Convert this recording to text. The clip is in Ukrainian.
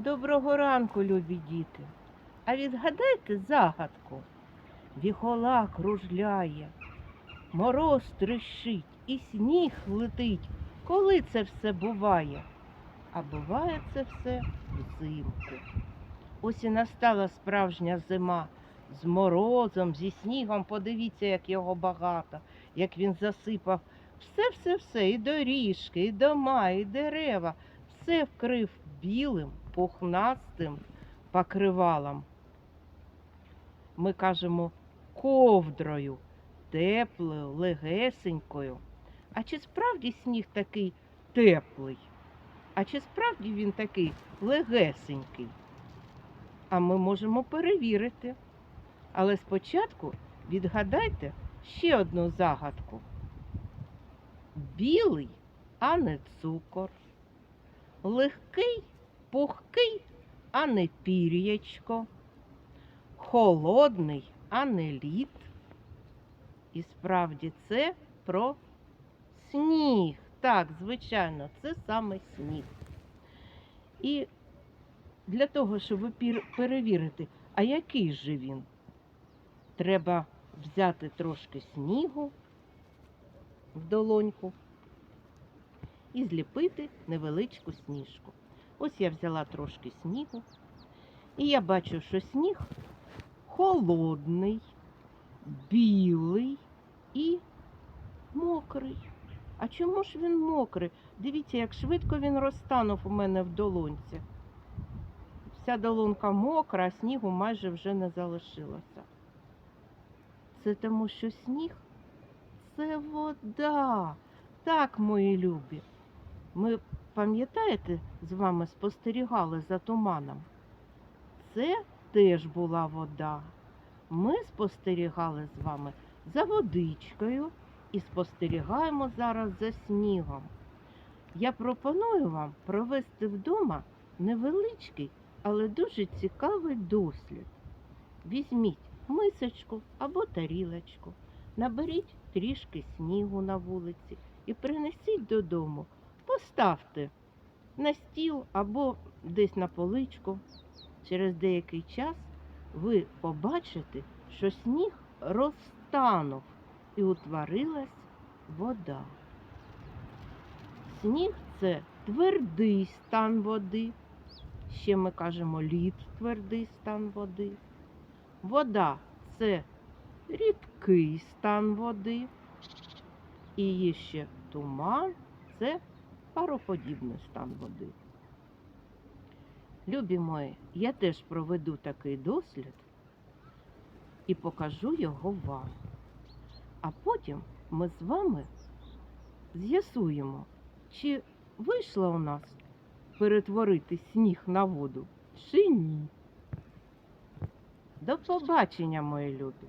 Доброго ранку, любі діти. А відгадайте загадку. Віхола кружляє, мороз трещить і сніг летить. Коли це все буває? А буває це все взимку. Ось і настала справжня зима з морозом, зі снігом. Подивіться, як його багато, як він засипав все-все-все, і доріжки, і дома, і дерева, все вкрив білим, пухнастим покривалом. Ми кажемо ковдрою, теплою, легесенькою. А чи справді сніг такий теплий? А чи справді він такий легесенький? А ми можемо перевірити. Але спочатку відгадайте ще одну загадку. Білий, а не цукор. Легкий, пухкий, а не пір'ячко. Холодний, а не лід. І справді це про сніг. Так, звичайно, це саме сніг. І для того, щоб перевірити, а який же він, треба взяти трошки снігу в долоньку і зліпити невеличку сніжку. Ось я взяла трошки снігу, і я бачу, що сніг холодний, білий і мокрий. А чому ж він мокрий? Дивіться, як швидко він розтанув у мене в долонці. Вся долонка мокра, а снігу майже вже не залишилося. Це тому, що сніг це вода. Так, мої любі. Ми, пам'ятаєте, з вами спостерігали за туманом? Це теж була вода. Ми спостерігали з вами за водичкою і спостерігаємо зараз за снігом. Я пропоную вам провести вдома невеличкий, але дуже цікавий дослід. Візьміть мисочку або тарілочку, наберіть трішки снігу на вулиці і принесіть додому. Поставте на стіл або десь на поличку. Через деякий час ви побачите, що сніг розтанув і утворилась вода. Сніг це твердий стан води. Ще ми кажемо лід твердий стан води. Вода це рідкий стан води. І є ще туман це пароподібний стан води. Любі мої, я теж проведу такий дослід і покажу його вам. А потім ми з вами з'ясуємо, чи вийшло у нас перетворити сніг на воду, чи ні. До побачення, мої любі!